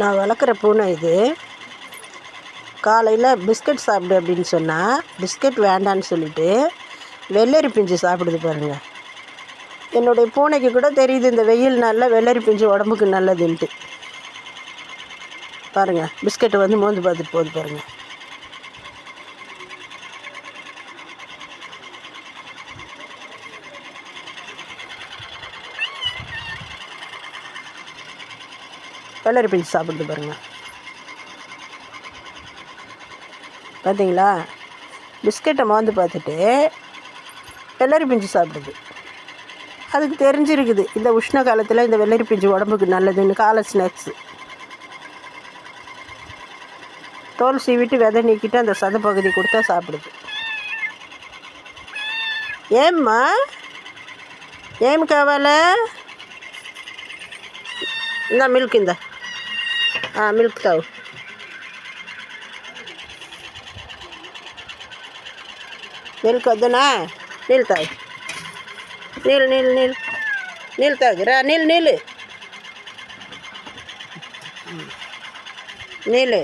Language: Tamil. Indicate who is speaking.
Speaker 1: நான் வளர்க்குற பூனை இது. காலையில் பிஸ்கட் சாப்பிடு அப்படின்னு சொன்னால் பிஸ்கட் வேண்டான்னு சொல்லிட்டு வெள்ளரி பிஞ்சு சாப்பிடுது பாருங்கள் என்னுடைய பூனைக்கு கூட தெரியுது இந்த வெயில் நாளில் வெள்ளரி பிஞ்சு உடம்புக்கு நல்லதுன்ட்டு. பாருங்கள் பிஸ்கட்டை வந்து மோந்து பார்த்துட்டு போகுது பாருங்கள் வெள்ளரி பிஞ்சு சாப்பிடுது பாருங்கள் பார்த்தீங்களா பிஸ்கெட்டை மோந்து பார்த்துட்டு வெள்ளரி பிஞ்சு சாப்பிடுது அதுக்கு தெரிஞ்சிருக்குது இந்த உஷ்ண காலத்தில் இந்த வெள்ளரி பிஞ்சு உடம்புக்கு நல்லதுன்னு காலை ஸ்நாக்ஸு தோல் சீவிட்டு விதை நீக்கிட்டு அந்த சத பகுதி கொடுத்தா சாப்பிடுது ஏம்மா ఏం కావాలా ఇందా మిల్క్ ఇందా మిల్క్ తావు మిల్క్ వద్దునా నీళ్ళు తాగు నీళ్ళు నీళ్ళు నీళ్ళు నీళ్ళు తాగు రా నీళ్ళు నీళ్ళు నీళ్ళు